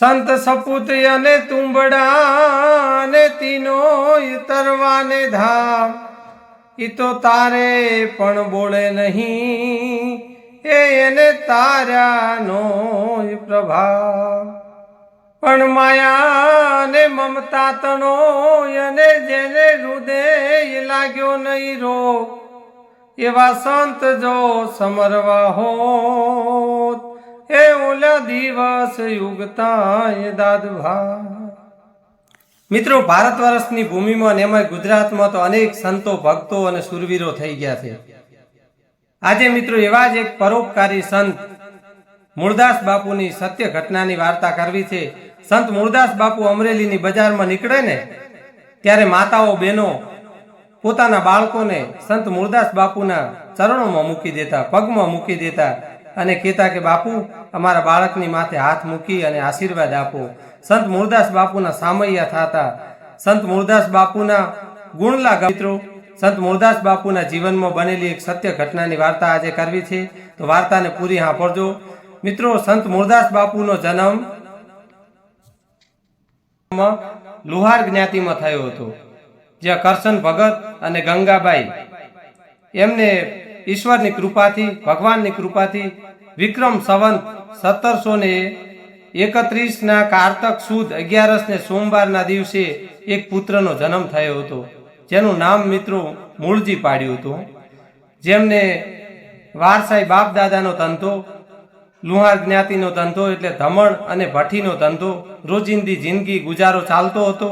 સંત સપૂત અને તુંબડા ને તીનો તરવાને ધામ. ઈ તો તારે પણ બોલે નહીં, એ એને તારાનો પ્રભાવ. પણ માયા ને મમતા તણો અને જેને હૃદય લાગ્યો નહીં રો, એવા સંત જો સમરવા હોત એ ઓલા દિવસ યુગતા દાદભા મિત્રો ભારત વર્ષની ભૂમિમાં અને એમાં ગુજરાતમાં તો અનેક સંતો, ભક્તો અને સુરવીરો થઈ ગયા છે. આજે મિત્રો, એવા જ એક પરોપકારી સંત મૂળદાસ બાપુની સત્ય ઘટનાની વાર્તા કરવી છે. સંત મૂળદાસ બાપુ અમરેલીની બજારમાં નીકળે ને, ત્યારે માતાઓ, બહેનો પોતાના બાળકોને સંત મૂળદાસ બાપુના ચરણોમાં મૂકી દેતા, પગમાં મૂકી દેતા અને કહેતા કે, બાપુ, અમારા બાળકની માથે હાથ મૂકી અને આશીર્વાદ આપો. સંત મૂળદાસ બાપુના સામૈયા થતા. સંત મૂળદાસ બાપુના ગુણલા મિત્રો, સંત મૂળદાસ બાપુના જીવનમાં બનેલી એક સત્ય ઘટનાની વાર્તા આજે કરવી છે. તો વાર્તાને પૂરી સાંભળજો. મિત્રો, સંત મૂળદાસ બાપુનો જન્મ લુહાર જ્ઞાતિમાં થયો હતો, જ્યાં કરશન ભગત અને ગંગાબાઈ એમને ઈશ્વરની કૃપાથી, ભગવાનની કૃપાથી વિક્રમ સંવંત સત્તરસો ને એકત્રીસ ના કારતક સુદ અગિયારસ ને સોમવારના દિવસે એક પુત્રનો જન્મ થયો હતો. જેનું નામ મિત્રો મૂળજી પાડ્યું હતું. જેમને વારસાઈ બાપ દાદાનો ધંધો, લુહાર જ્ઞાતિનો ધંધો એટલે ધમણ અને ભઠ્ઠીનો ધંધો રોજિંદી જિંદગી ગુજારો ચાલતો હતો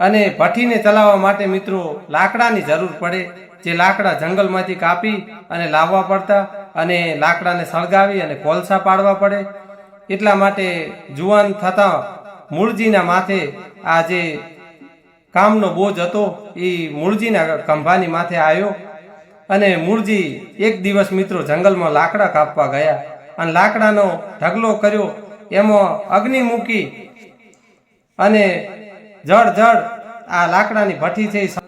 અને ભઠ્ઠીને ચલાવવા માટે મિત્રો લાકડાની જરૂર પડે, જે લાકડા જંગલમાંથી કાપી અને લાવવા પડતા અને લાકડાને સળગાવી અને કોલસા પાડવા પડે. એટલા માટે જુવાન થતા મૂળજીના માથે આ જે કામનો બોજ હતો એ મૂળજીના ખંભાની માથે આવ્યો. અને મૂળજી એક દિવસ મિત્રો જંગલમાં લાકડા કાપવા ગયા અને લાકડાનો ઢગલો કર્યો. એમાં અગ્નિ મૂકી અને જળ જળ આ લાકડાની ભઠ્ઠી છે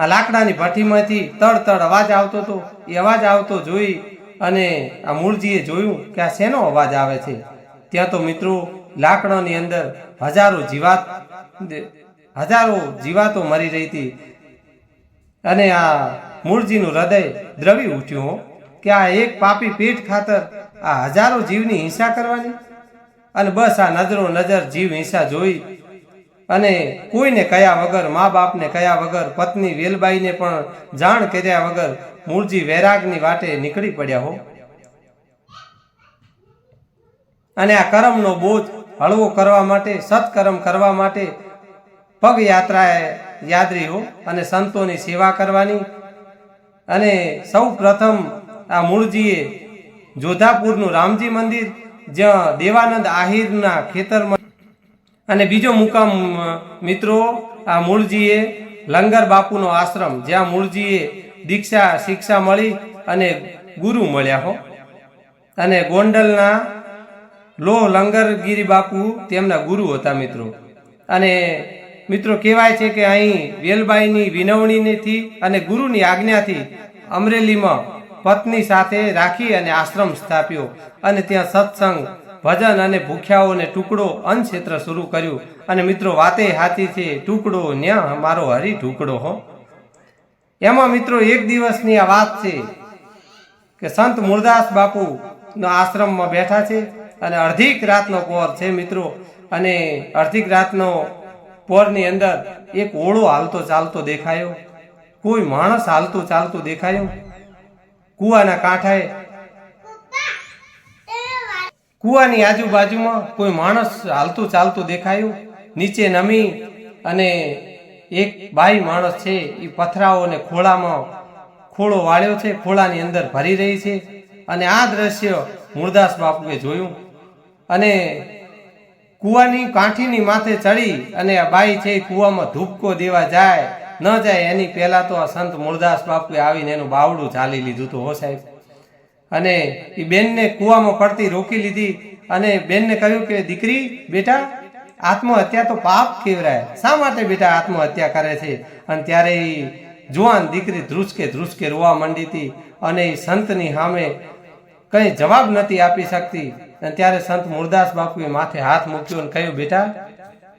આ લાકડાની ભઠ્ઠીમાંથી તડ તડ અવાજ આવતો હતો. એ અવાજ આવતો જોઈ અને આ મૂળજીએ જોયું કે આ શેનો અવાજ આવે છે? ત્યાં તો મિત્રો લાકડાની અંદર હજારો જીવાત હજારો જીવાતો મરી રહી હતી. અને આ મૂળજીનું હૃદય દ્રવી ઉઠ્યું કે આ એક પાપી પેટ ખાતર આ હજારો જીવની હિંસા કરવાની? અને બસ આ નજરો નજર જીવ હિંસા જોઈ અને કોઈને કયા વગર મા બાપને કયા વગર, પત્ની વેલબાઈને પણ જાણ કર્યા વગર મૂળજી વૈરાગની વાટે નીકળી પડ્યા હો. અને આ કર્મનો બોજ હળવો કરવા માટે, સત્કર્મ કરવા માટે પગયાત્રાએ યાદ યાદરી હો અને સંતોની સેવા કરવાની. અને સૌ પ્રથમ આ મૂળજીએ જોધાપુરનું રામજી મંદિર, જ્યાં દેવાનંદ આહિરના ખેતરમાં અને બીજો મુકામ મિત્રો, આ મૂળજીએ લંગર બાપુનો આશ્રમ, જ્યાં મૂળજીએ દીક્ષા, શિક્ષા મળી અને ગુરુ મળ્યા હો. અને ગોંડલના લો લંગરગીરી બાપુ તેમના ગુરુ હતા મિત્રો. અને મિત્રો કહેવાય છે કે અહીં વેલબાઈની વિનવણીથી અને ગુરુની આજ્ઞાથી અમરેલીમાં પત્ની સાથે રાખી અને આશ્રમ સ્થાપ્યો. અને ત્યાં સત્સંગ ભજન અને ભૂખ્યાઓને ટુકડો અન્ન ક્ષેત્ર શરૂ કર્યું. અને મિત્રો, વાતે હાથી છે, ટુકડો ન્યા મારો હરી ટુકડો હો. એમાં મિત્રો, એક દિવસની આ વાત છે કે સંત મુરદાસ બાપુ નો આશ્રમમાં બેઠા છે અને અડધીક રાતનો પોર છે મિત્રો. અને અડધીક રાતનો પોરની અંદર એક ઓળો હાલતો ચાલતો દેખાયો. કોઈ માણસ હાલતું ચાલતું દેખાયો. કુવાના કાંઠાએ કુવાની આજુબાજુમાં કોઈ માણસ હાલતું ચાલતું દેખાયું? નીચે નમી અને એક બાઈ માણસ છે એ પથરાઓને ખોળામાં ખોળો વાળ્યો છે, ખોળાની અંદર ભરી રહી છે. અને આ દ્રશ્ય મૂળદાસ બાપુએ જોયું. અને કુવાની કાંઠીની માથે ચડી અને આ બાઈ છે કુવામાં ધૂપકો દેવા જાય. ન જાય એની પહેલા તો આ સંત મૂળદાસ બાપુએ આવીને એનું બાવડું ચાલી લીધું હતું હો સાહેબ. અને એ બેનને કૂવામાં પડતી રોકી લીધી અને બેનને કહ્યું કે, દીકરી, બેટા, આત્મહત્યા તો પાપ કેવરાય. શા માટે બેટા આત્મહત્યા કરે છે? અને ત્યારે એ જુવાન દીકરી ધ્રુસકે ધ્રુસકે રોવા માંડી હતી અને એ સંતની સામે કંઈ જવાબ નથી આપી શકતી. અને ત્યારે સંત મુરદાસ બાપુએ માથે હાથ મૂક્યો અને કહ્યું, બેટા,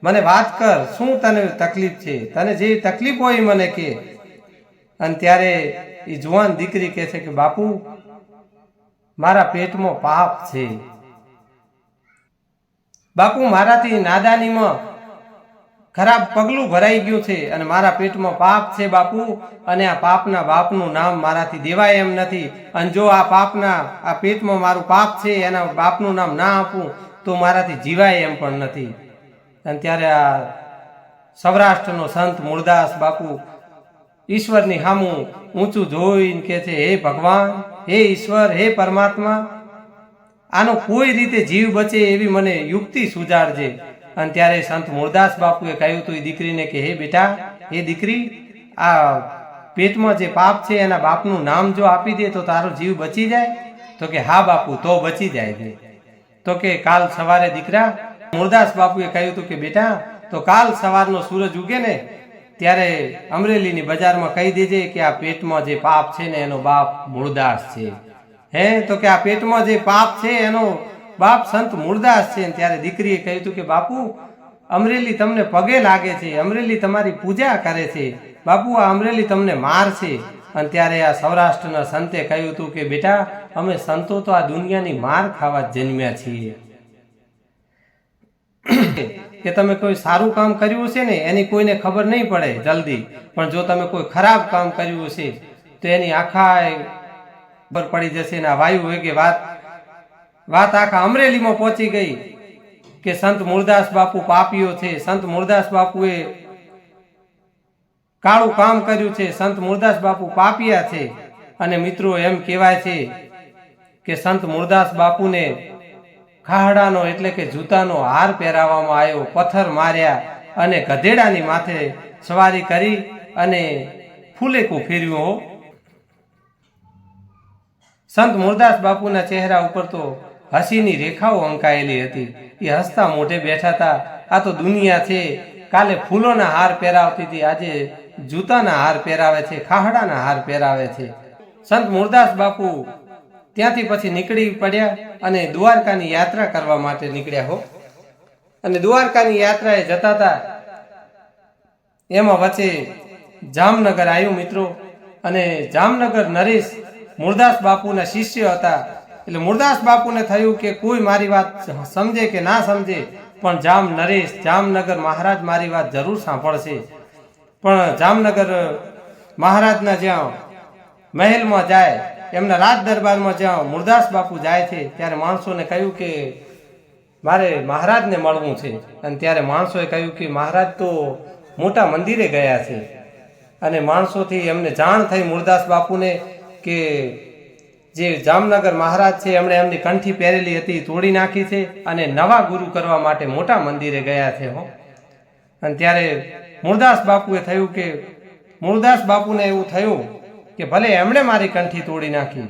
મને વાત કર, શું તને તકલીફ છે? તને જે તકલીફ હોય મને કે. અને ત્યારે એ જુવાન દીકરી કહે છે કે, બાપુ મારા પેટમાં પાપ છે. બાપુ, મારાથી નાદાનીમાં ખરાબ પગલું ભરાઈ ગયું છે અને મારા પેટમાં પાપ છે બાપુ, અને આ પાપના બાપનું નામ મારાથી દેવાય એમ નથી. અને જો આ પાપના, આ પેટમાં મારું પાપ છે, એના બાપનું નામ ના આપું, તો મારાથી જીવાય એમ પણ નથી. અને ત્યારે આ સૌરાષ્ટ્રનો સંત મૂળદાસ બાપુ ઈશ્વરની સામું ઊંચું જોઈને કહે છે, હે ભગવાન હે ઈશ્વર, હે પરમાત્મા, આનો કોઈ રીતે જીવ બચે એવી મને યુક્તિ સુજાડજે અને ત્યારે સંત મૂળદાસ બાપુએ કહ્યું હતું એ દીકરીને કે, હે બેટા, હે દીકરી, આ પેટમાં જે પાપ છે એના બાપનું નામ જો આપી દે તો તારો જીવ બચી જાય. તો કે, હા બાપુ, તો બચી જાય છે. તો કે, કાલ સવારે દીકરા મૂળદાસ બાપુએ કહ્યું હતું કે, બેટા, તો કાલ સવારનો સૂરજ ઉગે ને ત્યારે અમરેલીની બજારમાં કહી દેજે કે આ પેટમાં જે પાપ છે ને એનો બાપ મૂળદાસ છે. હે? તો કે આ પેટમાં જે પાપ છે એનો બાપ સંત મૂળદાસ છે ત્યારે દીકરીએ કહ્યું હતું કે, બાપુ, અમરેલી તમને પગે લાગે છે, અમરેલી તમારી પૂજા કરે છે. બાપુ, આ અમરેલી તમને માર છે. અને ત્યારે આ સૌરાષ્ટ્રના સંતે કહ્યું હતું કે, બેટા, અમે સંતો તો આ દુનિયાની માર ખાવા જન્મ્યા છીએ. કે તમે કોઈ સારું કામ કર્યું છે ને, એની કોઈને ખબર નહીં પડે જલ્દી. પણ જો તમે કોઈ ખરાબ કામ કર્યું છે તો એની આખા ખબર પડી જશે ને આ વાયુ કે વાત વાત આખા અમરેલીમાં પહોંચી ગઈ કે સંત મુરદાસ બાપુ પાપીઓ છે. સંત મુરદાસ બાપુએ કાળું કામ કર્યું છે. સંત મુરદાસ બાપુ પાપિયા છે. અને મિત્રો એમ કહેવાય છે કે સંત મુરદાસ બાપુને ખાહડાનો એટલે કે જૂતાનો હાર પહેરાવવામાં આવ્યો, પથ્થર માર્યા અને ગધેડાની માથે સવારી કરી અને ફૂલેકું ફેર્યું સંત મુરદાસ બાપુના ચહેરા ઉપર તો હસીની રેખાઓ અંકાયેલી હતી. એ હસતા મોઢે બેઠા હતા. આ તો દુનિયા છે. કાલે ફૂલોના હાર પહેરાવતી હતી. આજે જૂતાના હાર પહેરાવે છે, ખાહડાના હાર પહેરાવે છે. સંત મુરદાસ બાપુ ત્યાંથી પછી નીકળી પડ્યા અને દ્વારકાની યાત્રા કરવા માટે નીકળ્યા હો. અને દ્વારકાની યાત્રાએ જતા હતા. એમાં વચ્ચે જામનગર આવ્યું મિત્રો. અને જામનગર નરેશ મુરદાસ બાપુના શિષ્ય હતા. એટલે મુરદાસ બાપુને થયું કે કોઈ મારી વાત સમજે કે ના સમજે, પણ જામ નરેશ, જામનગર મહારાજ મારી વાત જરૂર સાંભળશે. પણ જામનગર મહારાજના જ્યાં મહેલમાં જાય એમના રાજ દરબારમાં જ્યાં મુરદાસ બાપુ જાય છે, ત્યારે માણસોને કહ્યું કે મારે મહારાજને મળવું છે. અને ત્યારે માણસોએ કહ્યું કે મહારાજ તો મોટા મંદિરે ગયા છે. અને માણસોથી એમને જાણ થઈ મૂળદાસ બાપુને કે જે જામનગર મહારાજ છે, એમણે એમની કંઠી પહેરેલી હતી, તોડી નાખી છે અને નવા ગુરુ કરવા માટે મોટા મંદિરે ગયા છે હો. અને ત્યારે મૂળદાસ બાપુએ થયું કે મૂળદાસ બાપુને એવું થયું કે ભલે એમણે મારી કંઠી તોડી નાખી,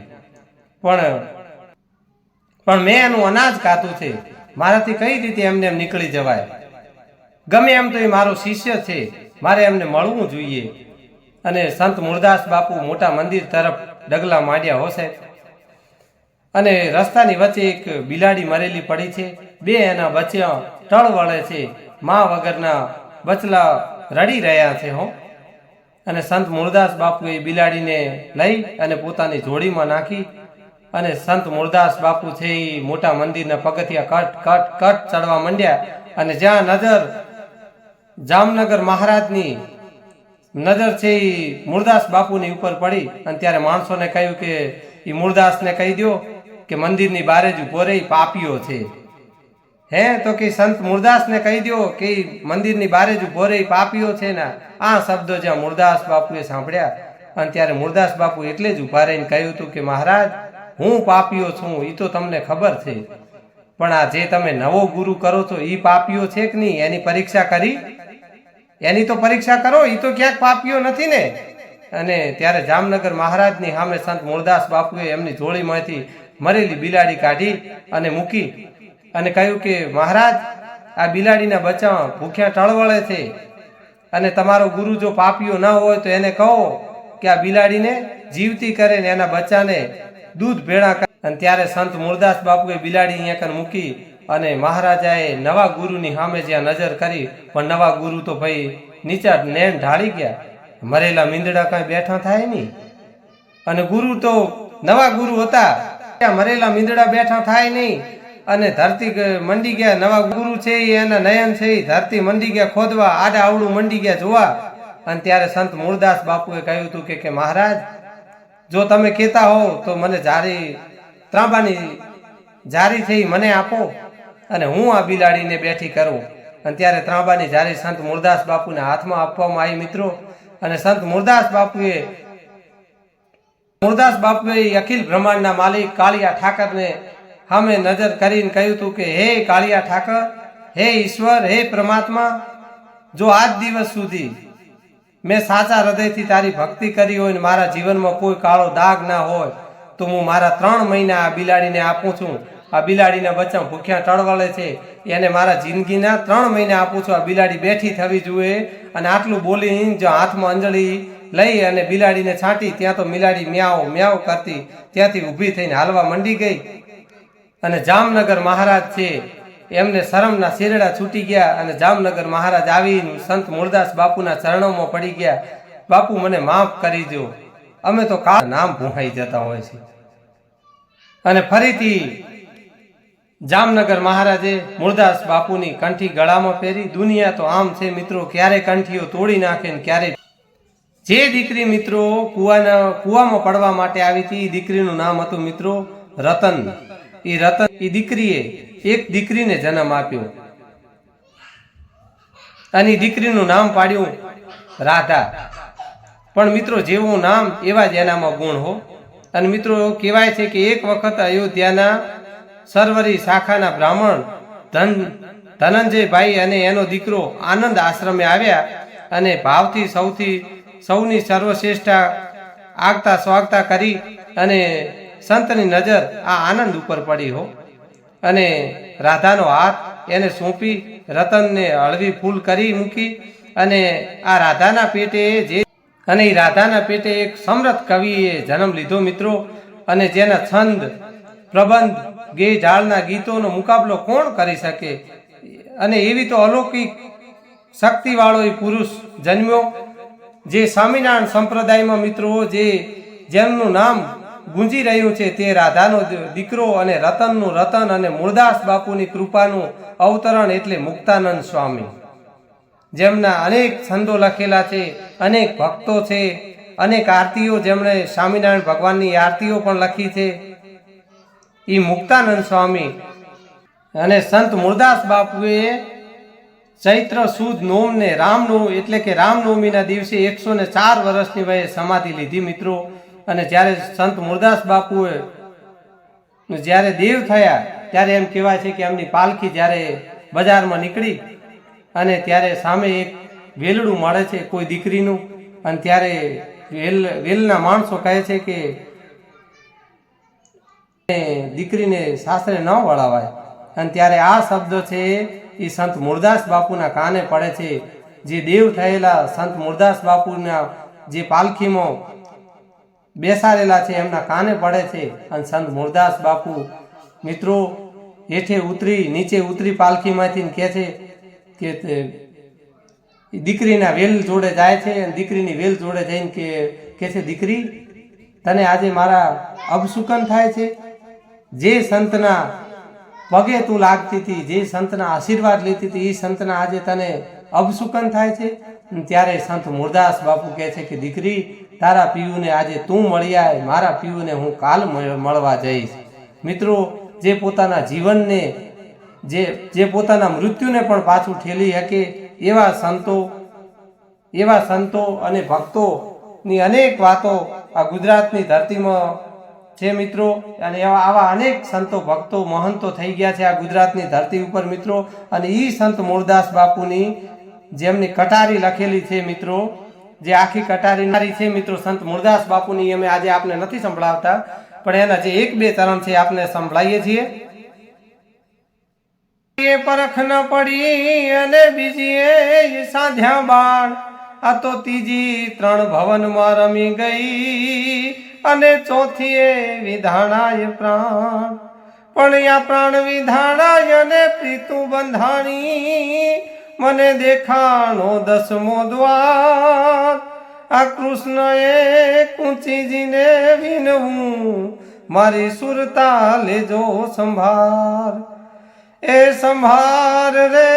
પણ પણ મેં એનું અનાજ કાતું છે. મારાથી કઈ રીતે એમને એમ નીકળી જવાય? ગમે એમ તો એ મારો શિષ્ય છે. મારે એમને મળવું જોઈએ. અને સંત મૂળદાસ બાપુ મોટા મંદિર તરફ ડગલા માંડ્યા હોશે. અને રસ્તાની વચ્ચે એક બિલાડી મરેલી પડી છે. બે એના બચ્યા ટળ વળે છે. મા વગરના બચલા રડી રહ્યા છે હો. અને સંત મૂળદાસ બાપુએ બિલાડીને લઈ અને પોતાની જોડીમાં નાખી અને સંત મૂળદાસ બાપુ છે એ મોટા મંદિરના પગથિયા કટ કટ કટ ચડવા માંડ્યા. અને જ્યાં નજર જામનગર મહારાજની નજર છે એ મૂળદાસ બાપુની ઉપર પડી અને ત્યારે માણસોને કહ્યું કે એ મૂળદાસને કહી દો કે મંદિરની બારે જ ઊભો રહી, પાપીઓ છે. હે, તો કે સંત મુરદાસને કહી દો કે મંદિરની બારે જ ઊભો રહી પાપીઓ છે ને, આ શબ્દો જ્યાં મુરદાસ બાપુએ સાંભળ્યા, અને ત્યારે મુરદાસ બાપુ એટલે જ ઊભા રહીને કહ્યું હતું કે, મહારાજ, હું પાપીઓ છું એ તો તમને ખબર છે. પણ આ જે તમે નવો ગુરુ કરો છો એ પાપીઓ છે કે નહીં? એની પરીક્ષા કરી? એની તો પરીક્ષા કરો એ તો ક્યાંક પાપીઓ નથી ને? અને ત્યારે જામનગર મહારાજની સામે સંત મુરદાસ બાપુએ એમની જોડીમાંથી મરેલી બિલાડી કાઢી અને મૂકી અને કહ્યું કે, મહારાજ, આ બિલાડીના બચ્ચા ભૂખ્યા ટળવળે છે. અને તમારો ગુરુ જો પાપીઓ ન હોય તો એને કહો કે આ બિલાડીને જીવતી કરે ને એના બચ્ચાને દૂધ ભેળા અને ત્યારે સંત મૂળદાસ બાપુએ બિલાડી અહીંયા કર મૂકી અને મહારાજાએ નવા ગુરુની સામે જ્યાં નજર કરી, પણ નવા ગુરુ તો ભાઈ નીચા નેણ ઢાળી ગયા. મરેલા મીંદડા કાંઈ બેઠા થાય નહીં અને ગુરુ તો નવા ગુરુ હતા. ત્યાં મરેલા મીંદડા બેઠા થાય નહીં અને ધરતી મંડી ગયા, નવા ગુરુ છે એના નયન છે ધરતી મંડી ગયા, ખોદવા, આડા આવડું મંડી ગયા જોવા. અને ત્યારે સંત મૂળદાસ બાપુએ કહ્યું હતું કે મહારાજ, જો તમે કહેતા હો તો મને જારી, ત્રાંબાની જારી છે ઈ મને આપો. અને હું આ બિલાડીને બેઠી કરું. અને ત્યારે ત્રાંબાની જારી સંત મૂળદાસ બાપુને હાથમાં આપવામાં આવી મિત્રો. અને સંત મૂળદાસ બાપુએ મૂળદાસ બાપુએ અખિલ બ્રહ્માંડના માલિક કાળિયા ઠાકરને સામે નજર કરીને કહ્યું હતું કે, હે કાળિયા ઠાકર, હે ઈશ્વર, હે પરમાત્મા, જો આજ દિવસ સુધી મેં સાચા હૃદયથી તારી ભક્તિ કરી હોય ને મારા જીવનમાં કોઈ કાળો દાગ ના હોય, તો હું મારા ત્રણ મહિના આ બિલાડીને આપું છું. આ બિલાડીના બચ્ચા ભૂખ્યા ટળવળે છે. એને મારા જિંદગીના ત્રણ મહિના આપું છું. આ બિલાડી બેઠી થવી જોઈએ અને આટલું બોલી જો હાથમાં અંજળી લઈ અને બિલાડીને છાંટી, ત્યાં તો બિલાડી મ્યાવ મ્યાવ કરતી, ત્યાંથી ઊભી થઈને હાલવા મંડી ગઈ. અને જામનગર મહારાજ છે. એમને શરમના શેરડા છૂટી ગયા અને જામનગર મહારાજ આવી સંત મૂળદાસ બાપુના ચરણોમાં પડી ગયા. બાપુ, મને માફ કરી દો અમે તો કાળ નામ ભૂહાઈ જતા હોય છે. અને ફરીથી જામનગર મહારાજે મૂળદાસ બાપુની કંઠી ગળામાં પહેરી, દુનિયા તો આમ છે મિત્રો, ક્યારે કંઠીઓ તોડી નાખે ને ક્યારે જે દીકરી મિત્રો કુવાના, કુવામાં પડવા માટે આવી હતી દીકરીનું નામ હતું મિત્રો રતન. એ રતન એ દીકરીએ એક દીકરીને જન્મ આપ્યો. અને દીકરીનું નામ પાડ્યું રાધા. પણ મિત્રો, જેવું નામ એવા જ એનામાં ગુણ હો. અને મિત્રો, કહેવાય છે કે એક વખત અયોધ્યાના સરવરી શાખાના બ્રાહ્મણ ધન ધનંજયભાઈ અને એનો દીકરો આનંદ આશ્રમે આવ્યા અને ભાવથી સૌથી સૌની સર્વશ્રેષ્ઠ આગતા સ્વાગતા કરી અને સંતની નજર આ આનંદ ઉપર પડી હો. અને રાધાનો હાથ એને સોંપી, રતનને હળવી ફૂલ કરી મૂકી અને આ રાધાના પેટે જે અને એ રાધાના પેટે એક સમરથ કવિએ જન્મ લીધો મિત્રો. અને જેના છંદ, પ્રબંધ, ગે ઝાડના ગીતોનો મુકાબલો કોણ કરી શકે? અને એવી તો અલૌકિક શક્તિવાળો એ પુરુષ જન્મ્યો. જે સ્વામિનારાયણ સંપ્રદાયમાં મિત્રો, જે જેમનું નામ ગુંજી રહ્યું છે તે રાધાનો દીકરો અને રતનનું રતન અને મૂળદાસ બાપુની કૃપાનું અવતરણ એટલે મુક્તાનંદ સ્વામી. જેમના અનેક છંદો લખેલા છે, અનેક ભક્તો છે, અનેક આરતીઓ જેમણે સ્વામિનારાયણ ભગવાનની આરતીઓ પણ લખી છે. એ મુક્તાનંદ સ્વામી અને સંત મૂળદાસ બાપુએ ચૈત્ર સુદ નોમને રામનું એટલે કે રામનવમીના દિવસે એકસો ને ચાર વર્ષની વયે સમાધિ લીધી મિત્રો. અને જ્યારે સંત મુરદાસ બાપુએ જ્યારે દેવ થયા, ત્યારે એમ કહેવાય છે કે એમની પાલખી જ્યારે બજારમાં નીકળી અને ત્યારે સામે એક વેલડું મળે છે કોઈ દીકરીનું, અને ત્યારે વેલ, વેલના માણસો કહે છે કે દીકરીને સાસરે ન વળાવાય. અને ત્યારે આ શબ્દ છે એ સંત મુરદાસ બાપુના કાને પડે છે. જે દેવ થયેલા સંત મુરદાસ બાપુના જે પાલખીમાં બેસાડેલા છે, એમના કાને પડે છે? અને સંત મૂળદાસ બાપુ મિત્રો હેઠે ઉતરી, નીચે ઉતરી પાલખીમાંથી કહે છે કે દીકરીના વેલ જોડે જાય છે અને દીકરીની વેલ જોડે જઈને કે, કહે છે, દીકરી, તને આજે મારા અપસુકન થાય છે? જે સંતના પગે તું લાગતી હતી, જે સંતના આશીર્વાદ લેતી હતી એ સંતના આજે તને અપસુકન થાય છે? ત્યારે સંત મુરદાસ બાપુ કહે છે કે, દીકરી, તારા પીયુને આજે તું મળી આય, મારા પીયુને હું કાલ મળવા જઈશ. મિત્રો, જે પોતાના જીવનને, જે જે પોતાના મૃત્યુને પણ પાછું ઠેલી શકે એવા સંતો એવા સંતો અને ભક્તોની અનેક વાતો આ ગુજરાતની ધરતીમાં છે મિત્રો. અને એવા, આવા અનેક સંતો, ભક્તો મહંતો થઈ ગયા છે આ ગુજરાતની ધરતી ઉપર મિત્રો. અને એ સંત મૂળદાસ બાપુની જેમની કટારી લખેલી છે મિત્રો, જે આખી કટારી છે મિત્રો, સંત મૂળદાસ બાપુની અમે આજે આપને નથી સંભળાવતા, પણ એના જે એક બે ચરણ છે આપને સંભળાઈએ છીએ. પરખ ન પડી અને બીજી સાધ્યા બાળ આ તો ત્રીજી ત્રણ ભવનમાં રમી ગઈ અને ચોથી એ વિધાણાય પ્રાણ. પણ યા પ્રાણ વિધાણાય અને પ્રીતુ બંધાણી મને દેખાણો દસમો દ્વાર. આ કૃષ્ણએ કુંચીજીને વિનવું, મારી સુરતા લેજો સંભાર. એ સંભાર રે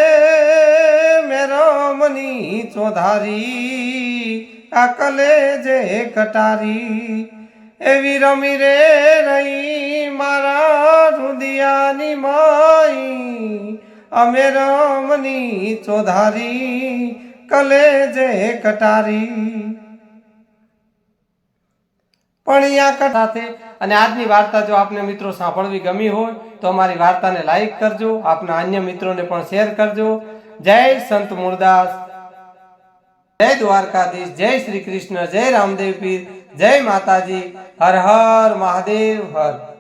મેરમની ચોધારી, આ કલેજે કટારી. એવી રમી રે રહી મારા રુદિયાની માઈ અમે રમની ચોધારી, કલેજે કટારી. પણ આ સાથે, અને આજની વાર્તા જો આપને મિત્રો સાંભળવી ગમી હોય, તો અમારી વાર્તાને લાઈક કરજો, આપના અન્ય મિત્રોને પણ શેર કરજો. જય સંત મૂળદાસ જય દ્વારકાધીશ, જય શ્રી કૃષ્ણ, જય રામદેવ પીર, જય માતાજી. હર હર મહાદેવ, હર.